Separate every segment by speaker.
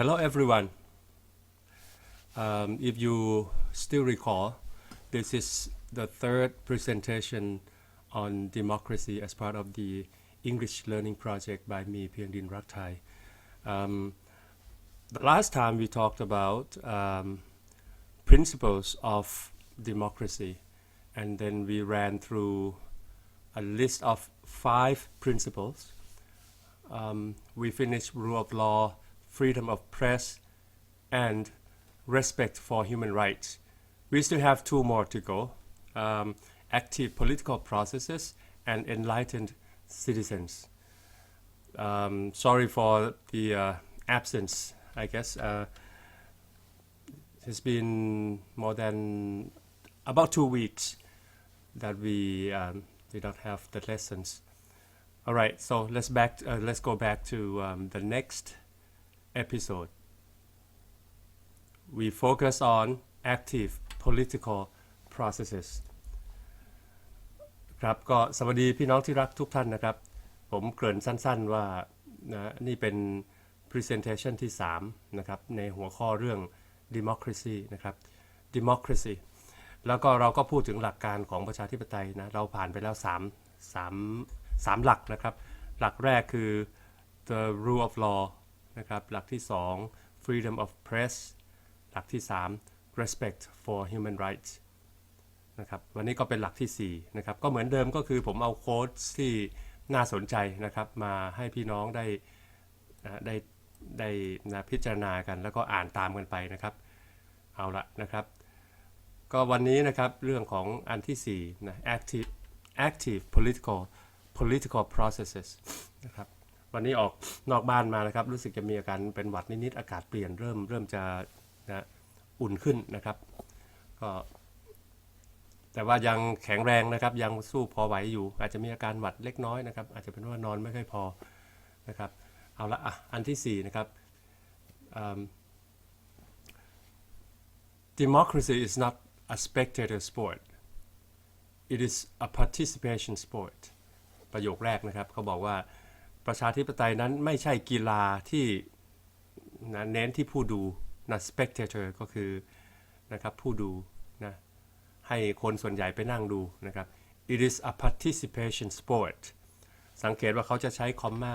Speaker 1: Hello, everyone. Um, if you still recall, this is the third presentation on democracy as part of the English learning project by me, Pyangdin Rakthai. Um, the last time we talked about um, principles of democracy, and then we ran through a list of five principles. Um, we finished rule of law, freedom of press, and respect for human rights. We still have two more to go um, active political processes and enlightened citizens. Um, sorry for the uh, absence, I guess. Uh, it's been more than about two weeks that we um, we don't have the lessons. All right, so let's back. Uh, let's go back to um, the next episode. We focus on active political processes ครับก็สวัสดีพี่น้องที่รักทุกท่านนะครับ ผมเกริ่นสั้นๆว่านะนี่เป็น presentation ที่ 3 นะครับ ในหัวข้อเรื่อง democracy นะครับ democracy แล้วก็เราก็พูดถึงหลักการของประชาธิปไตยนะ เราผ่านไปแล้ว 3 3 3 หลักนะครับ หลักแรกคือ the rule of law นะครับหลักที่ 2 freedom of press หลักที่ 3 respect for human rights นะครับวันนี้ก็เป็นหลักที่4นะครับก็เหมือนเดิมก็คือผมเอาโค้ดที่น่าสนใจนะครับมาให้พี่น้องได้ได้ได้นะพิจารณากันแล้วก็อ่านตามกันไปนะครับ เอาละนะครับ ก็วันนี้นะครับเรื่องของอันที่4นะ active active political political processes นะครับ วันนี้ออกนอกบ้านมานะครับ รู้สึกจะมีอาการเป็นหวัดนิดๆอากาศเปลี่ยนเริ่มเริ่มจะนะอุ่นขึ้นนะครับ ก็แต่ว่ายังแข็งแรงนะครับ ยังสู้พอไหวอยู่ อาจจะมีอาการหวัดเล็กน้อยนะครับ อาจจะเป็นว่านอนไม่ค่อยพอนะครับ เอาละอะอันที่4นะครับ democracy is not a spectator sport it is a participation sport ประโยคแรกนะครับเขาบอกว่า ประชาธิปไตยนั้นไม่ใช่กีฬาที่นะเน้นที่ผู้ดูนะ spectator ก็คือนะครับผู้ดูนะให้คนส่วนใหญ่ไปนั่งดูนะครับ it is a participation sport สังเกตว่าเขาจะใช้คอมมา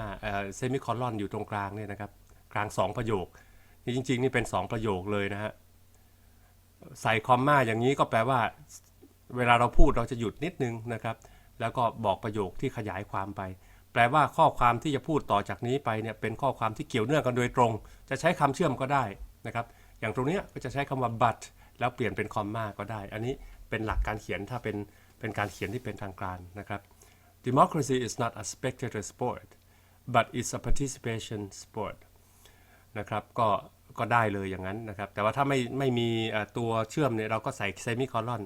Speaker 1: เซมิคอลอนอยู่ตรงกลางเนี่ยนะครับ กลาง 2 ประโยค นี่จริง ๆ นี่เป็น 2 ประโยคเลยนะฮะ ใส่คอมมาอย่างนี้ก็แปลว่า เวลาเราพูดเราจะหยุดนิดนึงนะครับ แล้วก็บอกประโยคที่ขยายความไป แปลว่าข้อความที่จะพูดต่อจากนี้ไปเนี่ยเป็นข้อความที่เกี่ยวเนื่องกันโดยตรง จะใช้คำเชื่อมก็ได้นะครับ อย่างตรงเนี้ยก็จะใช้คำว่า but แล้วเปลี่ยนเป็นคอมมาก็ได้ อันนี้เป็นหลักการเขียนถ้าเป็นเป็นการเขียนที่เป็นทางการนะครับ democracy is not a spectator sport but it's a participation sport นะครับก็ก็ได้เลยอย่างนั้นนะครับ แต่ว่าถ้าไม่ไม่มีตัวเชื่อมเนี่ยเราก็ใส่เซมิคอลอน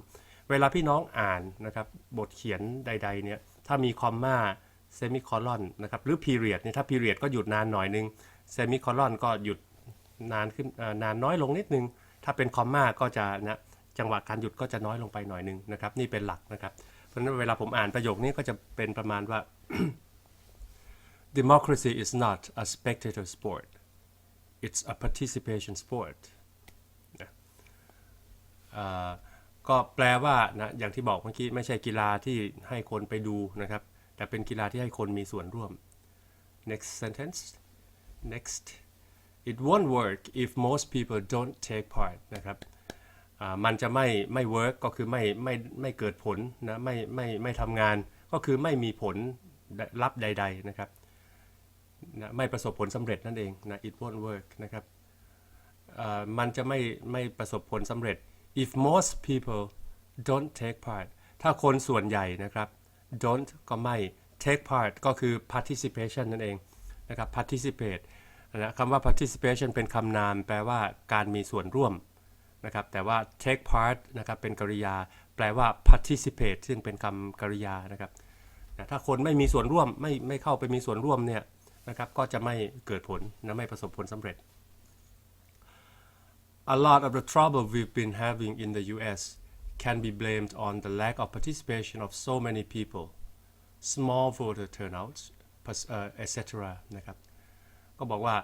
Speaker 1: เวลาพี่น้องอ่านนะครับบทเขียนใดๆเนี่ยถ้ามีคอมมา เซมิคอลอนนะครับหรือ period เนี่ยถ้า period ก็หยุดนานหน่อยนึงเซมิคอลอนก็หยุดนานขึ้นนานน้อยลงนิดนึง ถ้าเป็นคอมมาก็จะนะจังหวะการหยุดก็จะน้อยลงไปหน่อยนึงนะครับนี่เป็นหลักนะครับ เพราะฉะนั้นเวลาผมอ่านประโยคนี้ก็จะเป็นประมาณว่า democracy is not a spectator sport it's a participation sport นะก็แปลว่านะอย่างที่บอกเมื่อกี้ไม่ใช่กีฬาที่ให้คนไปดูนะครับ แต่เป็นกีฬาที่ให้คนมีส่วนร่วม next sentence next it won't work if most people don't take part นะครับมันจะไม่ไม่ work ก็คือไม่ไม่ไม่เกิดผลนะไม่ไม่ไม่ทำงานก็คือไม่มีผลลัพธ์ใด ๆนะครับนะไม่ประสบผลสำเร็จนั่นเองนะ it won't work นะครับมันจะไม่ไม่ประสบผลสำเร็จ if most people don't take part ถ้าคนส่วนใหญ่นะครับ don't ก็ไม่ take part ก็คือ participation นั่นเองนะครับ participate นะคำว่า participation เป็นคำนาม แปลว่าการมีส่วนร่วมนะครับ แต่ว่า take part นะครับ เป็นกริยา แปลว่า participate ซึ่งเป็นคำกริยานะครับนะถ้าคนไม่มีส่วนร่วม ไม่ไม่เข้าไปมีส่วนร่วมเนี่ยนะครับ ก็จะไม่เกิดผลนะไม่ประสบผลสำเร็จ A lot of the trouble we've been having in the US can be blamed on the lack of participation of so many people small voter turnouts etc. นะครับ ก็บอกว่า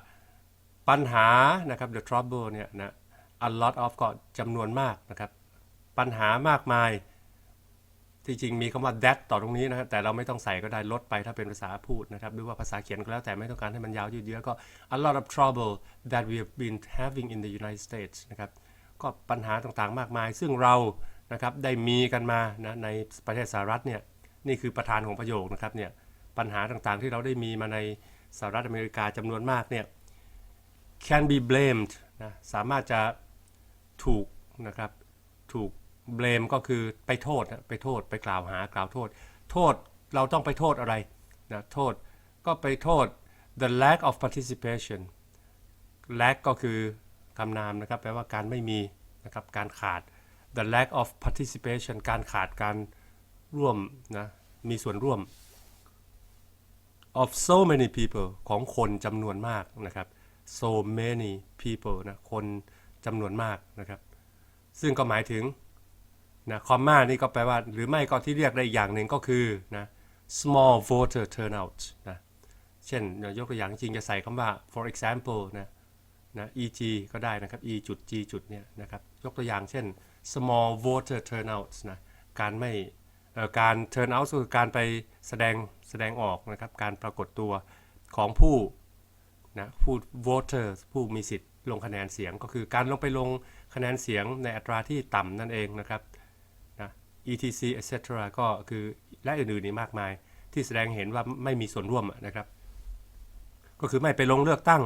Speaker 1: ปัญหานะครับ the trouble เนี่ยนะ a lot of ก็จำนวนมากนะครับ ปัญหามากมาย ที่จริงมีคำว่า that ต่อตรงนี้นะครับ แต่เราไม่ต้องใส่ก็ได้ลดไปถ้าเป็นภาษาพูดนะครับ หรือว่าภาษาเขียนก็แล้วแต่ไม่ต้องการให้มันยาวยืดเยื้อก็ a lot of trouble that we have been having in the United States นะครับ ก็ปัญหาต่างๆ มากมาย ซึ่งเรา นะครับได้มีกันมานะในประเทศสหรัฐเนี่ยนี่คือประธานของประโยคนะครับเนี่ยปัญหาต่างๆที่เราได้มีมาในสหรัฐอเมริกาจำนวนมากเนี่ย can be blamed นะสามารถจะถูกนะครับถูก blame ก็คือไปโทษไปโทษไปกล่าวหากล่าวโทษ โทษเราต้องไปโทษอะไรนะโทษก็ไปโทษ the lack of participation lack ก็คือคำนามนะครับแปลว่าการไม่มีนะครับการขาด the lack of participation การขาดการร่วมนะมีส่วนร่วม of so many people ของคนจำนวนมากนะครับ so many people นะคนจำนวนมากนะครับ ซึ่งก็หมายถึงนะคอมมานี่ก็แปลว่า หรือไม่ก็ที่เรียกได้อีกอย่างหนึ่งก็คือนะ small voter turnout นะเช่นยกตัวอย่างจริงจะใส่คำว่า for example นะนะ eg ก็ได้นะครับ e จุด g จุดเนี่ยนะครับ ยกตัวอย่างเช่น small voter turnout นะการไม่การ turn out คือการไปแสดงแสดงออกนะครับการปรากฏตัวของผู้นะผู้ voter ผู้มีสิทธิ์ลงคะแนนเสียง ก็คือการลงไปลงคะแนนเสียงในอัตราที่ต่ำนั่นเองนะครับนะ etc etc ก็คือและอื่นๆนี่มากมาย ที่แสดงเห็นว่าไม่มีส่วนร่วมนะครับ ก็คือไม่ไปลงเลือกตั้ง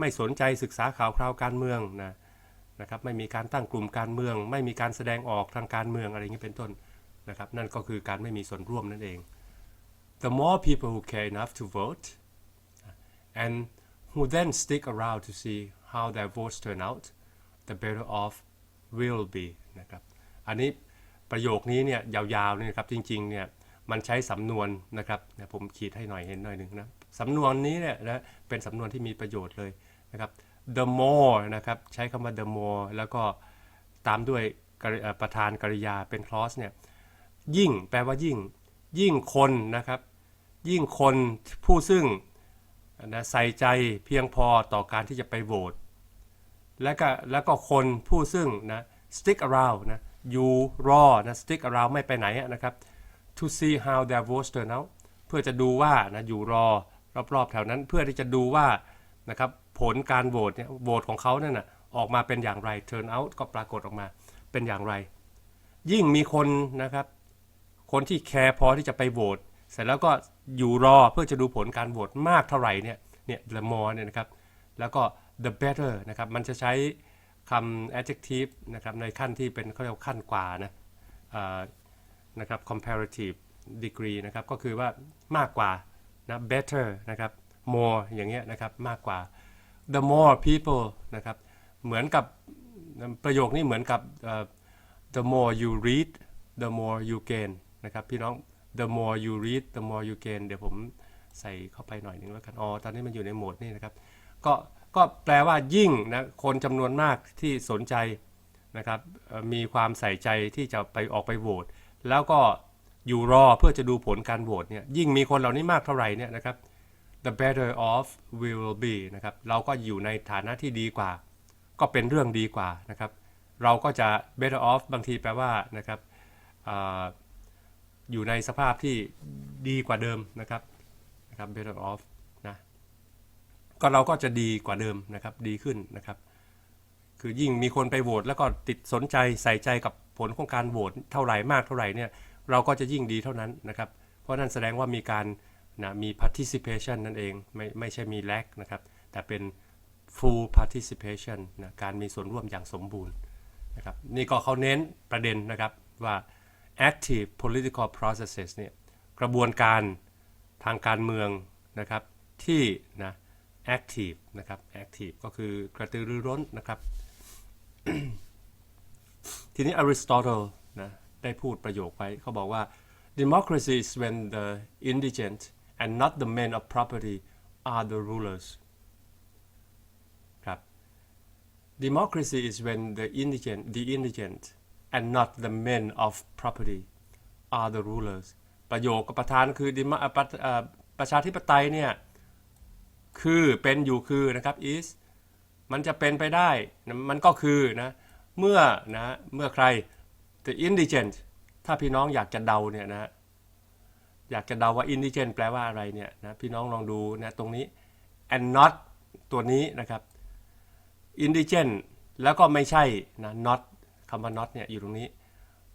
Speaker 1: ไม่สนใจศึกษาข่าวคราวการเมืองนะ นะครับไม่มีการตั้งกลุ่มการเมือง ไม่มีการแสดงออกทางการเมืองอะไรอย่างนี้เป็นต้นนะครับนั่นก็คือการไม่มีส่วนร่วมนั่นเอง the more people who care enough to vote and who then stick around to see how their votes turn out the better off will be นะครับอันนี้ประโยคนี้เนี่ยยาวๆนี่นะครับจริงๆเนี่ยมันใช้สำนวนนะครับผมขีดให้หน่อยเห็นหน่อยหนึ่งนะสำนวนนี้เนี่ยนะเป็นสำนวนที่มีประโยชน์เลยนะครับ the more นะครับ ใช้คำว่า the more แล้วก็ตามด้วยประธานกริยาเป็น clause เนี่ย ยิ่งแปลว่ายิ่ง ยิ่งคนนะครับ ยิ่งคนผู้ซึ่งนะใส่ใจเพียงพอต่อการที่จะไปโหวตแล้วก็แล้วก็คนผู้ซึ่งนะ stick around นะอยู่รอนะ stick around ไม่ไปไหนนะครับ to see how their votes turn out เพื่อจะดูว่านะอยู่รอรอบๆแถวนั้นเพื่อที่จะดูว่านะครับ ผลการโหวตเนี่ยโหวตของเขาเนี่ยนะออกมาเป็นอย่างไร turn out ก็ปรากฏออกมาเป็นอย่างไร ยิ่งมีคนนะครับ คนที่แคร์พอที่จะไปโหวตเสร็จแล้วก็อยู่รอเพื่อจะดูผลการโหวตมากเท่าไหร่เนี่ยเนี่ย the more เนี่ยนะครับแล้วก็ the better นะครับมันจะใช้คำ adjective นะครับในขั้นที่เป็นเขาเรียกว่าขั้นกว่านะนะครับ comparative degree นะครับก็คือว่ามากกว่านะ better นะครับ more อย่างเงี้ยนะครับมากกว่า the more people นะครับเหมือนกับประโยคนี้เหมือนกับเอ่อ the more you read the more you gain นะครับพี่น้อง the more you read the more you gain เดี๋ยวผมใส่เข้าไปหน่อยหนึงแล้วกันอ๋อตอนนี้มันอยู่ในโหมดนี่นะครับก็ก็แปลว่ายิ่งนะคนจำนวนมากที่สนใจนะครับมีความใส่ใจที่จะไปออกไปโหวตแล้วก็อยู่รอเพื่อจะดูผลการโหวตเนี่ยยิ่งมีคนเหล่านี้มากเท่าไหร่เนี่ยนะครับ the better off we will be นะครับเราก็อยู่ในฐานะที่ดีกว่า ก็เป็นเรื่องดีกว่านะครับ เราก็จะ better off บางทีแปลว่านะครับออยู่ในสภาพที่ดีกว่าเดิมนะครับนะครับ better off นะก็เราก็จะดีกว่าเดิมนะครับดีขึ้นนะครับ คือยิ่งมีคนไปโหวตแล้วก็ติดสนใจใส่ใจกับผลของการโหวตเท่าไหร่มากเท่าไหร่เนี่ยเราก็จะยิ่งดีเท่านั้นนะครับ เพราะนั่นแสดงว่ามีการ นะมี participation นั่นเอง ไม่ไม่ใช่มี lack นะครับ แต่เป็น full participation นะการมีส่วนร่วมอย่างสมบูรณ์นะครับนี่ก็เขาเน้นประเด็นนะครับว่า active political processes เนี่ยกระบวนการทางการเมืองนะครับที่นะ active นะครับ active ก็คือกระตือรือร้นนะครับ ทีนี้อริสโตเติลนะได้พูดประโยคไว้เขาบอกว่า democracy is when the indigent and not the men of property are the rulers ครับ democracy is when the indigent the indigent and not the men of property are the rulers ประโยคกับประธานคือ Demo- อะประเอ่อประชาธิปไตยเนี่ยคือเป็นอยู่คือนะครับ is มันจะเป็นไปได้มันก็คือนะเมื่อนะเมื่อใคร the indigent ถ้าพี่น้องอยากจะเดาเนี่ยนะ อยากจะเดาว่า indigent แปลว่าอะไรเนี่ยนะพี่น้องลองดูนะตรงนี้ and not ตัวนี้นะครับ indigent แล้วก็ไม่ใช่นะ not คำว่า not เนี่ยอยู่ตรงนี้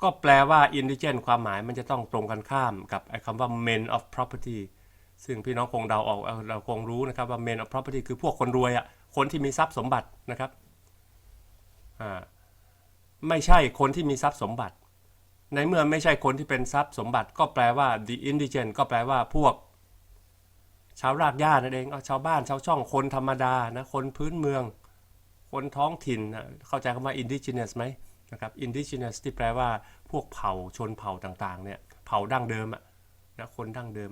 Speaker 1: ก็แปลว่า indigent ความหมายมันจะต้องตรงกันข้ามกับคำว่า men of property ซึ่งพี่น้องคงเดาออกเอ่อเราคงรู้นะครับว่า men of property คือพวกคนรวยอะ่ะคนที่มีทรัพย์สมบัตินะครับอ่าไม่ใช่คนที่มีทรัพย์สมบัติ ในเมื่อไม่ใช่คนที่เป็นทรัพย์สมบัติก็แปลว่า the indigent ก็แปลว่าพวก ชาวรากหญ้านั่นเองชาวบ้านชาวช่องคนธรรมดานะคนพื้นเมือง คนท้องถิ่นเข้าใจคำว่า indigenous ไหมนะครับ indigenous ที่แปลว่าพวกเผ่าชนเผ่าต่างๆเนี่ยเผ่าดั้งเดิมอะนะคนดั้งเดิม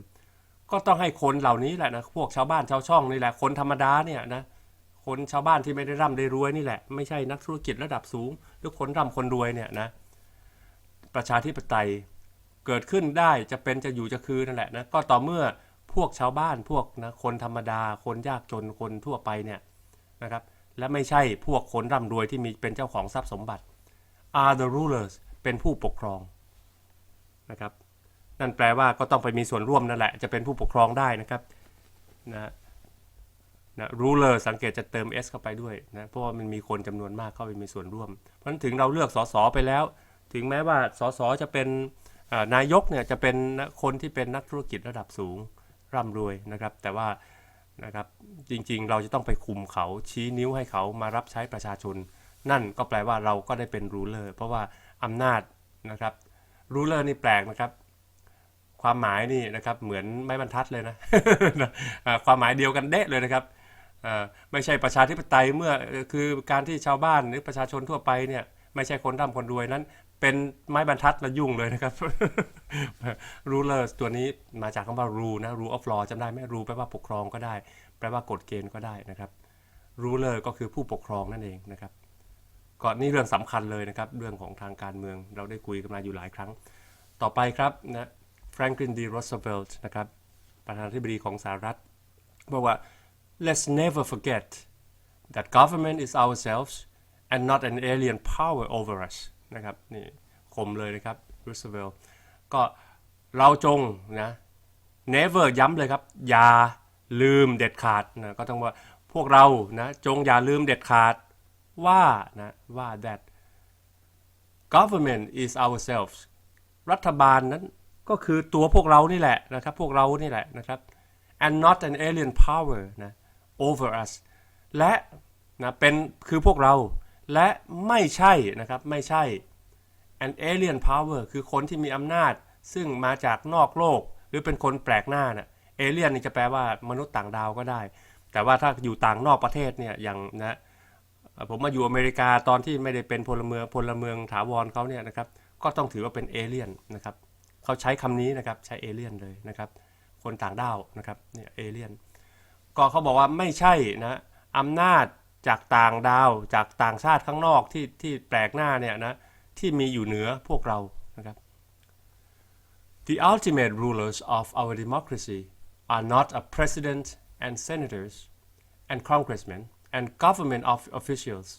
Speaker 1: ก็ต้องให้คนเหล่านี้แหละนะพวกชาวบ้านชาวช่องนี่แหละคนธรรมดาเนี่ยนะคนชาวบ้านที่ไม่ได้ร่ำได้รวยนี่แหละไม่ใช่นักธุรกิจระดับสูง หรือคนร่ำคนรวยเนี่ยนะ ประชาธิปไตยเกิดขึ้นได้จะเป็นจะอยู่จะคือนั่นแหละนะก็ต่อเมื่อพวกชาวบ้านพวกนะคนธรรมดา คนยากจนคนทั่วไปเนี่ยนะครับและไม่ใช่พวกคนร่ำรวยที่มีเป็นเจ้าของทรัพย์สมบัติ are the rulers เป็นผู้ปกครองนะครับนั่นแปลว่าก็ต้องไปมีส่วนร่วมนั่นแหละจะเป็นผู้ปกครองได้นะครับนะนะ ruler สังเกตจะเติม s เข้าไปด้วยนะเพราะว่ามันมีคนจำนวนมากเข้าไปมีส่วนร่วม เพราะฉะนั้นถึงเราเลือกสสไปแล้ว ถึงแม้ว่าสสจะเป็นนายกเนี่ยจะเป็นคนที่เป็นนักธุรกิจระดับสูงร่ำรวยนะครับ แต่ว่านะครับจริงๆ เราจะต้องไปคุมเขาชี้นิ้วให้เขามารับใช้ประชาชน นั่นก็แปลว่าเราก็ได้เป็น ruler เพราะว่าอำนาจนะครับ ruler นี่แปลกนะครับ ความหมายนี่นะครับเหมือนไม้บรรทัดเลยนะความหมายเดียวกันเดะเลยนะครับไม่ใช่ประชาธิปไตยเมื่อคือการที่ชาวบ้านหรือประชาชนทั่วไปเนี่ยไม่ใช่คนร่ำคนรวยนั้น เป็นไม้บรรทัดและยุ่งเลยนะครับ ruler ตัวนี้มาจากคำว่า rule นะ rule of law จำได้ไหม rule แปลว่าปกครองก็ได้ แปลว่ากฎเกณฑ์ก็ได้นะครับ ruler ก็คือผู้ปกครองนั่นเองนะครับก็นี่เรื่องสำคัญเลยนะครับ เรื่องของทางการเมืองเราได้คุยกันมาอยู่หลายครั้ง ต่อไปครับนะแฟรงคลินดีโรสเวลต์นะครับประธานาธิบดีของสหรัฐบอกว่า let's never forget that government is ourselves and not an alien power over us นะครับนี่คมเลยนะครับรูสเวลก็เราจงนะ never ย้ำเลยครับ อย่าลืมเด็ดขาดนะก็ต้องว่าพวกเรานะจงอย่าลืมเด็ดขาดว่านะว่า that government is ourselves รัฐบาลนั้นก็คือตัวพวกเรานี่แหละนะครับพวกเรานี่แหละนะครับ and not an alien power นะ over us และนะเป็นคือพวกเรา และไม่ใช่นะครับไม่ใช่ an alien power คือคนที่มีอำนาจ ซึ่งมาจากนอกโลก หรือเป็นคนแปลกหน้าน่ะ alien นี่จะแปลว่ามนุษย์ต่างดาวก็ได้ แต่ว่าถ้าอยู่ต่างนอกประเทศเนี่ยอย่างนะผมมาอยู่อเมริกาตอนที่ไม่ได้เป็นพลเมืองพลเมืองถาวรเขาเนี่ยนะครับก็ต้องถือว่าเป็นเอเลี่ยนนะครับเขาใช้คำนี้นะครับใช้เอเลี่ยนเลยนะครับคนต่างด้าวนะครับเนี่ยเอเลี่ยนก็เขาบอกว่าไม่ใช่นะอำนาจ จากต่างดาวจากต่างชาติข้างนอกที่ที่แปลกหน้าเนี่ยนะที่มีอยู่เหนือพวกเรานะครับ The ultimate rulers of our democracy are not a president and senators and congressmen and government of officials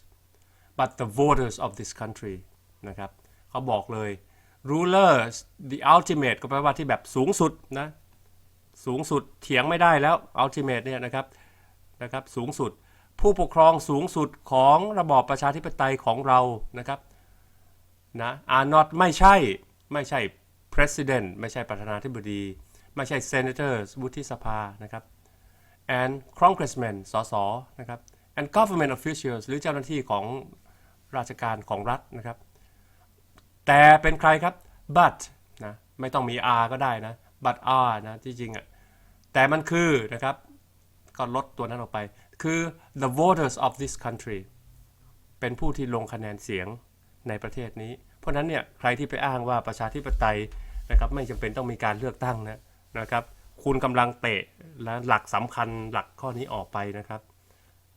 Speaker 1: but the voters of this country นะครับเขาบอกเลย rulers the ultimate ก็แปลว่าที่แบบสูงสุดนะสูงสุดเถียงไม่ได้แล้ว ultimate เนี่ยนะครับนะครับสูงสุด ผู้ปกครองสูงสุดของระบอบประชาธิปไตยของเรานะครับนะ are not ไม่ใช่ไม่ใช่ president ไม่ใช่ประธานาธิบดี ไม่ใช่ senator วุฒิสภานะครับ and congressmen สสนะครับ and government officials หรือเจ้าหน้าที่ของราชการของรัฐนะครับ แต่เป็นใครครับ but นะไม่ต้องมี r ก็ได้นะ but r นะที่จริงอะ่ะแต่มันคือนะครับก็ลดตัวนั้นออกไป คือ the voters of this country เป็นผู้ที่ลงคะแนนเสียงในประเทศนี้ เพราะนั้นเนี่ยใครที่ไปอ้างว่าประชาธิปไตยนะครับไม่จำเป็นต้องมีการเลือกตั้งนะนะครับ คุณกำลังเตะและหลักสำคัญหลักข้อนี้ออกไปนะครับ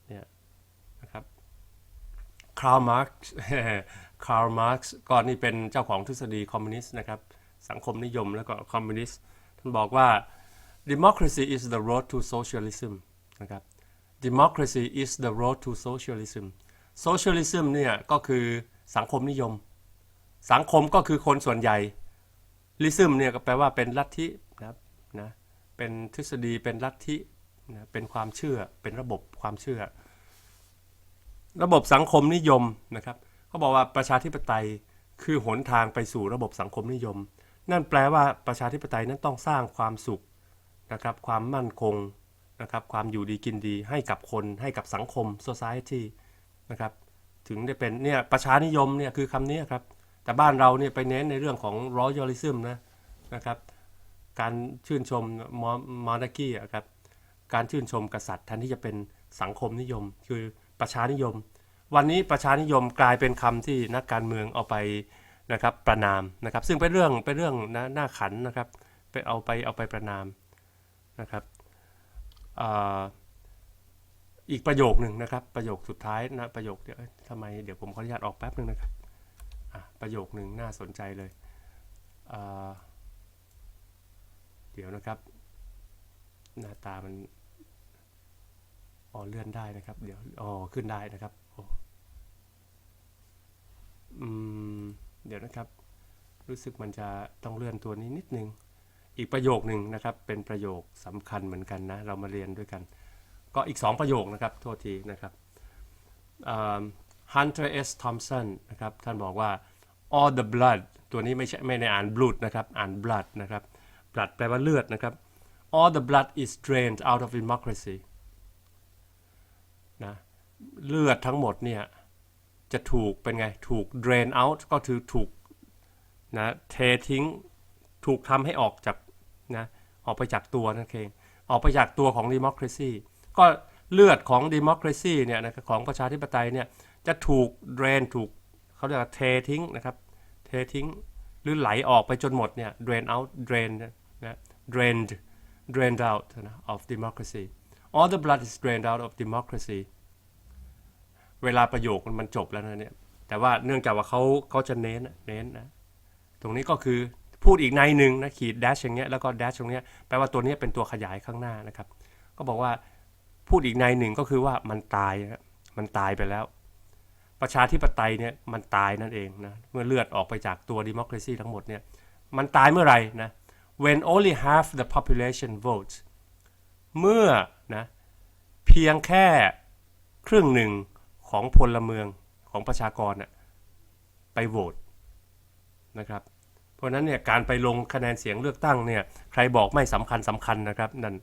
Speaker 1: เนี่ยนะครับคาร์ลมาร์กคาร์ลมาร์กก่อนนี่เป็นเจ้าของทฤษฎีคอมมิวนิสต์นะครับ สังคมนิยมแล้วก็คอมมิวนิสต์ท่านบอกว่า democracy is the road to socialism นะครับ democracy is the road to socialism socialism เนี่ยก็คือสังคมนิยม สังคมก็คือคนส่วนใหญ่ lism เนี่ยก็แปลว่าเป็นลัทธินะนะเป็นทฤษฎีเป็นลัทธินะเป็นความเชื่อเป็นระบบความเชื่อ ระบบสังคมนิยมนะครับเขาบอกว่าประชาธิปไตยคือหนทางไปสู่ระบบสังคมนิยม นั่นแปลว่าประชาธิปไตยนั้นต้องสร้างความสุขนะครับความมั่นคง นะครับความอยู่ดีกินดีให้กับคนให้กับสังคม society นะครับถึงได้เป็นเนี่ยประชานิยมเนี่ยคือคำนี้ครับ แต่บ้านเราเนี่ยไปเน้นในเรื่องของ royalism นะนะครับการชื่นชมมอนาคีอะครับการชื่นชมกษัตริย์แทนที่จะเป็นสังคมนิยม คือประชานิยม วันนี้ประชานิยมกลายเป็นคำที่นักการเมืองเอาไปนะครับประนามนะครับ ซึ่งเป็นเรื่องเป็นเรื่องนะน่าขันนะครับไปเอาไปเอาไปประนามนะครับ อีกประโยคหนึ่งนะครับ ประโยคสุดท้ายนะประโยคเดี๋ยวทำไมเดี๋ยวผมขออนุญาตออกแป๊บหนึ่งนะครับประโยคหนึ่งน่าสนใจเลยเดี๋ยวนะครับ หน้าตามันอ๋อเลื่อนได้นะครับ เดี๋ยวอ๋อขึ้นได้นะครับอ้อืมเดี๋ยวนะครับ รู้สึกมันจะต้องเลื่อนตัวนี้นิดนึง อีกประโยคหนึ่งนะครับ เป็นประโยคสำคัญเหมือนกันนะ เรามาเรียนด้วยกัน ก็อีก 2 ประโยคนะครับ โทษทีนะครับ Hunter S. Thompson นะครับ ท่านบอกว่า all the blood ตัวนี้ไม่ใช่ไม่ได้อ่าน blood นะครับ อ่าน blood นะครับ blood แปลว่าเลือดนะครับ all the blood is drained out of democracy นะ เลือดทั้งหมดเนี่ย จะถูกเป็นไง ถูก drain out ก็คือถูกนะ เททิ้ง ถูกทำให้ออกจาก นะออกไปจากตัวนั่นเองออกไปจากตัวของ democracy ก็เลือดของ democracy เนี่ยนะของประชาธิปไตยเนี่ยจะถูก drain ถูกเขาเรียกว่าเททิ้งนะครับเททิ้งหรือไหลออกไปจนหมดเนี่ย drain out drain นะ drained drained out นะ of democracy all the blood is drained out of democracy เวลาประโยคมันจบแล้วนะเนี่ยแต่ว่าเนื่องจากว่าเขาเขาจะเน้นเน้นนะตรงนี้ก็คือ พูดอีกในหนึ่งนะขีด dash อย่างเงี้ยแล้วก็ dash ตรงเนี้ยแปลว่าตัวนี้เป็นตัวขยายข้างหน้านะครับ ก็บอกว่าพูดอีกในหนึ่งก็คือว่ามันตายนะมันตายไปแล้ว ประชาธิปไตยเนี่ยมันตายนั่นเองนะเมื่อเลือดออกไปจากตัว democracy ทั้งหมดเนี่ยมันตายเมื่อไหร่นะ when only half the population votes เมื่อนะเพียงแค่ครึ่งหนึ่งของพลเมืองของประชากรน่ะไปโหวตนะครับ เพราะนั้นเนี่ยการไปลงคะแนนเสียงเลือกตั้งเนี่ยใครบอกไม่สำคัญสำคัญนะครับนั่น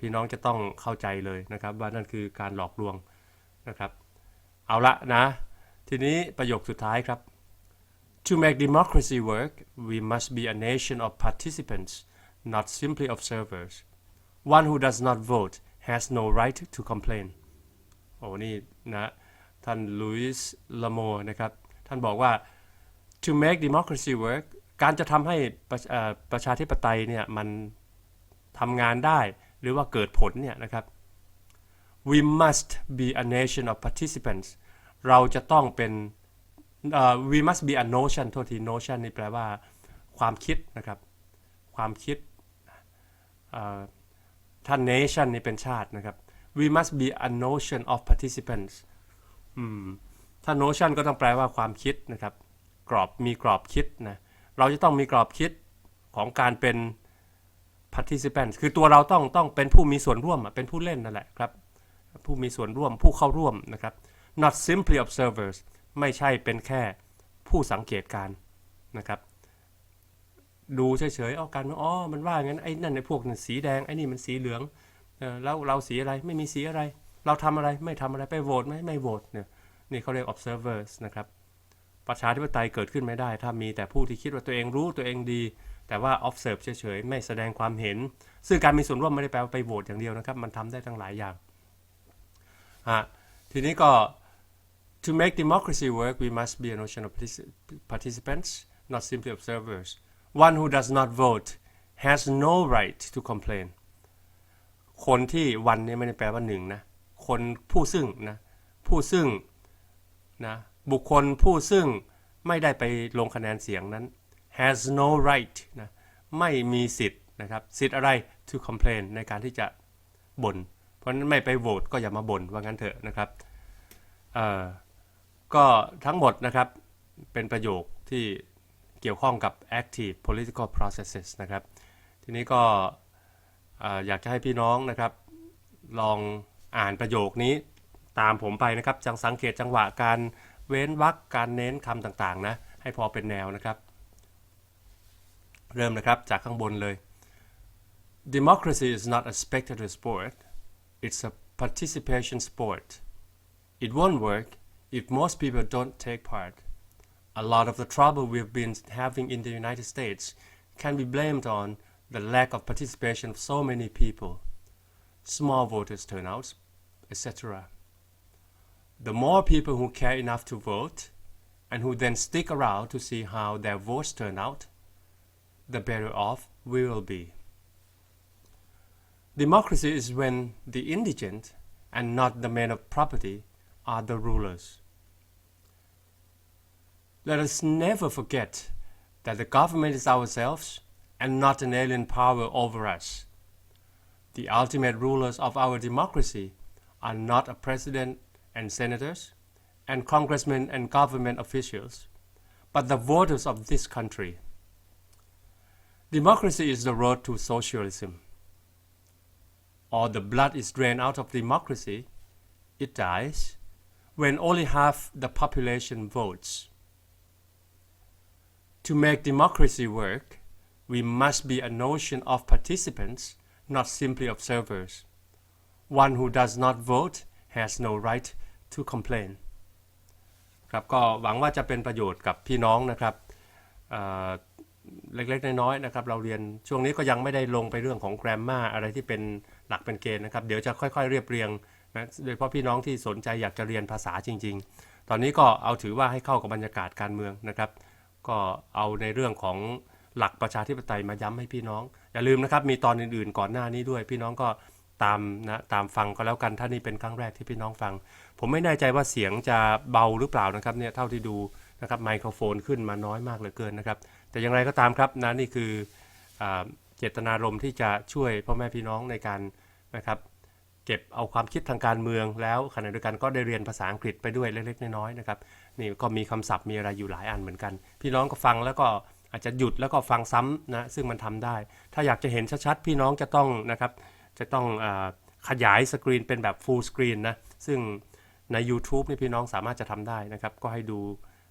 Speaker 1: พี่น้องจะต้องเข้าใจเลยนะครับ ว่านั่นคือการหลอกลวงนะครับ เอาละนะ ทีนี้ประโยคสุดท้ายครับ To make democracy work, we must be a nation of participants, not simply observers. One who does not vote has no right to complain. โอ้นี่นะท่านลุยส์ลาโมนะครับ ท่านบอกว่า to make democracy work การจะทำให้ประประชาธิปไตยเนี่ยมันทำงานได้หรือว่าเกิดผลเนี่ยนะครับ we must be a nation of participants เราจะต้องเป็นเอ่อ we must be a notion โทษที notion นี่แปลว่าความคิดนะครับ ความคิดเอ่อถ้า nation นี่เป็นชาตินะครับ we must be a notion of participants ถ้า notion ก็ต้องแปลว่าความคิดนะครับ กรอบมีกรอบคิดนะ เราจะต้องมีกรอบคิดของการเป็น participant คือตัวเราต้องต้องเป็นผู้มีส่วนร่วมเป็นผู้เล่นนั่นแหละครับ ผู้มีส่วนร่วมผู้เข้าร่วมนะครับ not simply observers ไม่ใช่เป็นแค่ผู้สังเกตการนะครับ ดูเฉยๆเอากันอ๋อมันว่างั้นไอ้นั่นไอ้พวกนั้นสีแดงไอ้นี่มันสีเหลืองเออแล้วเราสีอะไรไม่มีสีอะไร เราทำอะไรไม่ทำอะไรไปโหวตไหมไม่โหวตเนี่ยนี่เขาเรียก observers นะครับ ประชาธิปไตยเกิดขึ้นไม่ได้ ถ้ามีแต่ผู้ที่คิดว่าตัวเองรู้ตัวเองดี แต่ว่า observe เฉยๆ ไม่แสดงความเห็น ซึ่งการมีส่วนร่วมไม่ได้แปลว่าไปโหวตอย่างเดียวนะครับ มันทำได้ทั้งหลายอย่างอะทีนี้ก็ to make democracy work we must be a notion of participants not simply observers one who does not vote has no right to complain คนที่วันนี้ไม่ได้แปลว่าหนึ่งนะ คนผู้ซึ่งนะ ผู้ซึ่งนะ บุคคลผู้ซึ่งไม่ได้ไปลงคะแนนเสียงนั้น has no right นะไม่มีสิทธิ์นะครับสิทธิ์อะไร to complain ในการที่จะบ่นเพราะฉะนั้นไม่ไปโหวตก็อย่ามาบ่นว่างั้นเถอะนะครับเอ่อก็ทั้งหมดนะครับเป็นประโยคที่เกี่ยวข้องกับ active political processes นะครับ ทีนี้ก็เอ่ออยากจะให้พี่น้องนะครับ ลองอ่านประโยคนี้ตามผมไปนะครับจังสังเกตจังหวะการ เว้นวรรคการเน้นคำต่างๆนะ ให้พอเป็นแนวนะครับ เริ่มนะครับจากข้างบนเลย Democracy is not a spectator sport it's a participation sport it won't work if most people don't take part a lot of the trouble we've been having in the United States can be blamed on the lack of participation of so many people small voters turnouts, etc. the more people who care enough to vote and who then stick around to see how their votes turn out, the better off we will be. Democracy is when the indigent and not the men of property are the rulers. Let us never forget that the government is ourselves and not an alien power over us. The ultimate rulers of our democracy are not a president and senators and congressmen and government officials, but the voters of this country. Democracy is the road to socialism. Or the blood is drained out of democracy, it dies when only half the population votes. To make democracy work, we must be a notion of participants, not simply observers. One who does not vote has no right to complain. ครับก็หวังว่าจะเป็นประโยชน์กับพี่น้องนะครับเเล็กๆน้อยๆนะครับ เราเรียนช่วงนี้ก็ยังไม่ได้ลงไปเรื่องของ grammar อะไรที่เป็นหลักเป็นเกณฑ์นะครับ เดี๋ยวจะค่อยๆเรียบเรียงนะโดยเฉพาะพี่น้องที่สนใจอยากจะเรียนภาษาจริง ๆ ตอนนี้ก็เอาถือว่าให้เข้ากับบรรยากาศการเมืองนะครับ ก็เอาในเรื่องของหลักประชาธิปไตยมาย้ำให้พี่น้อง อย่าลืมนะครับ มีตอนอื่นๆก่อนหน้านี้ด้วย พี่น้องก็ ตามนะตามฟังก็แล้วกันถ้านี่เป็นครั้งแรกที่พี่น้องฟัง ผมไม่แน่ใจว่าเสียงจะเบาหรือเปล่านะครับเนี่ยเท่าที่ดูนะครับไมโครโฟนขึ้นมาน้อยมากเหลือเกินนะครับ แต่อย่างไรก็ตามครับนะนี่คืออเจตนารมณ์ที่จะช่วยพ่อแม่พี่น้องในการนะครับเก็บเอาความคิดทางการเมืองแล้วขณะเดียวกันก็ได้เรียนภาษาอังกฤษไปด้วยเล็กๆน้อยๆนะครับนี่ก็มีคำศัพท์มีอะไรอยู่หลายอันเหมือนกัน พี่น้องก็ฟังแล้วก็อาจจะหยุดแล้วก็ฟังซ้ำนะซึ่งมันทำได้ ถ้าอยากจะเห็นชัดๆพี่น้องจะต้องนะครับ จะต้องอขยายสกรีนเป็นแบบ full screen นะ ซึ่งใน YouTube นี่พี่น้องสามารถจะทำได้นะครับ ก็ให้ดู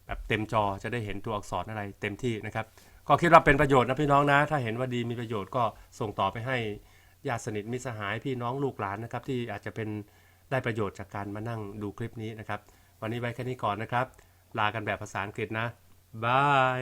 Speaker 1: แบบเต็มจอจะได้เห็นตัวอักษรอะไรเต็มที่นะครับ ก็คิดว่าเป็นประโยชน์นะพี่น้องนะ ถ้าเห็นว่าดีมีประโยชน์ก็ส่งต่อไปให้ญาติสนิทมิตรสหายพี่น้องลูกหลานนะครับ ที่อาจจะเป็นได้ประโยชน์จากการมานั่งดูคลิปนี้นะครับ วันนี้ไว้แค่นี้ก่อนนะครับ ลากันแบบภาษาอังกฤษนะบาย